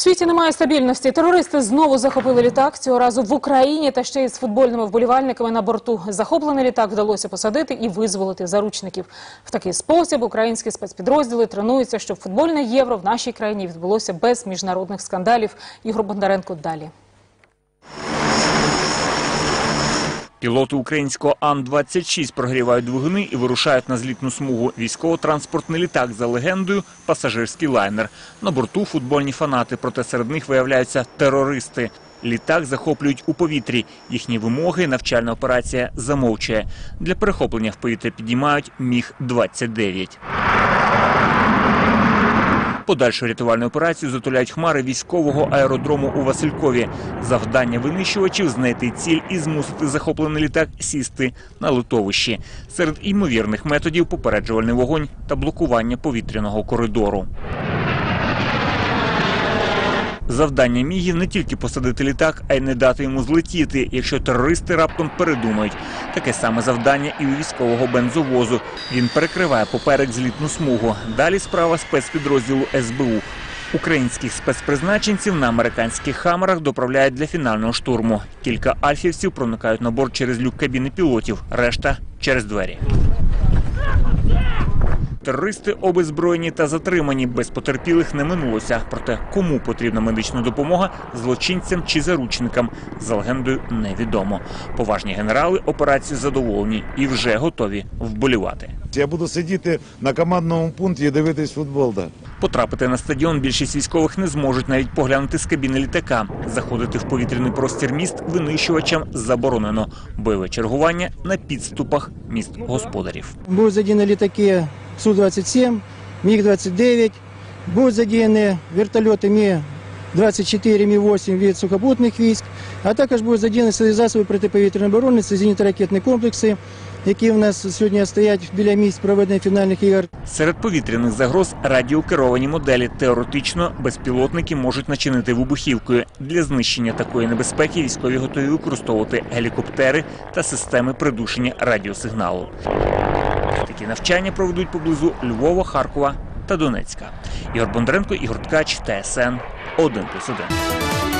світі немає стабільності. Терористи знову захопили літак. Цього разу в Україні та ще й з футбольними вболівальниками на борту. Захоплений літак вдалося посадити і визволити заручників. В такий спосіб українські спецпідрозділи тренуються, щоб футбольне євро в нашій країні відбулося без міжнародних скандалів. Ігор Бондаренко далі. Пілоти українського Ан-26 прогрівають двигуни і вирушають на злітну смугу. Військово-транспортний літак за легендою – пасажирський лайнер. На борту футбольні фанати, проте серед них виявляються терористи. Літак захоплюють у повітрі. Їхні вимоги навчальна операція замовчує. Для перехоплення в повітря піднімають Міг-29. Подальшу рятувальну операцію затуляють хмари військового аеродрому у Василькові. Завдання винищувачів знайти ціль і змусити захоплений літак сісти на литовищі. Серед ймовірних методів попереджувальний вогонь та блокування повітряного коридору. Завдання мігів не тільки посадити літак, а й не дати йому злетіти, якщо терористи раптом передумають. Таке саме завдання і у військового бензовозу. Він перекриває поперек злітну смугу. Далі справа спецпідрозділу СБУ. Українських спецпризначенців на американських хамерах доправляють для фінального штурму. Кілька альфівців проникають на борт через люк кабіни пілотів, решта через двері. Терористи обезброєні та затримані без потерпілих не минулося. Проте кому потрібна медична допомога злочинцям чи заручникам за легендою невідомо. Поважні генерали операції задоволені і вже готові вболівати. Я буду сидіти на командному пункті і дивитись футбол. Да. Потрапити на стадіон більшість військових не зможуть навіть поглянути з кабіни літака. Заходити в повітряний простір міст винищувачам заборонено. Бойове чергування на підступах міст господарів. Будут задіяні літаки Су-27, МиГ-29, будуть задіяні вертольоти Ми-24, Ми-8 від сухопутних військ, а також будуть задіяні засоби протиповітряної оборони, це зенітно-ракетні комплекси, які в нас сьогодні стоять біля місць проведення фінальних ігор. Серед повітряних загроз радіокеровані моделі. Теоретично безпілотники можуть начинити вибухівкою. Для знищення такої небезпеки військові готові використовувати гелікоптери та системи придушення радіосигналу. Такі навчання проведуть поблизу Львова, Харкова та Донецька. Ігор Бондаренко, Ігор Ткач, ТСН 1+,1.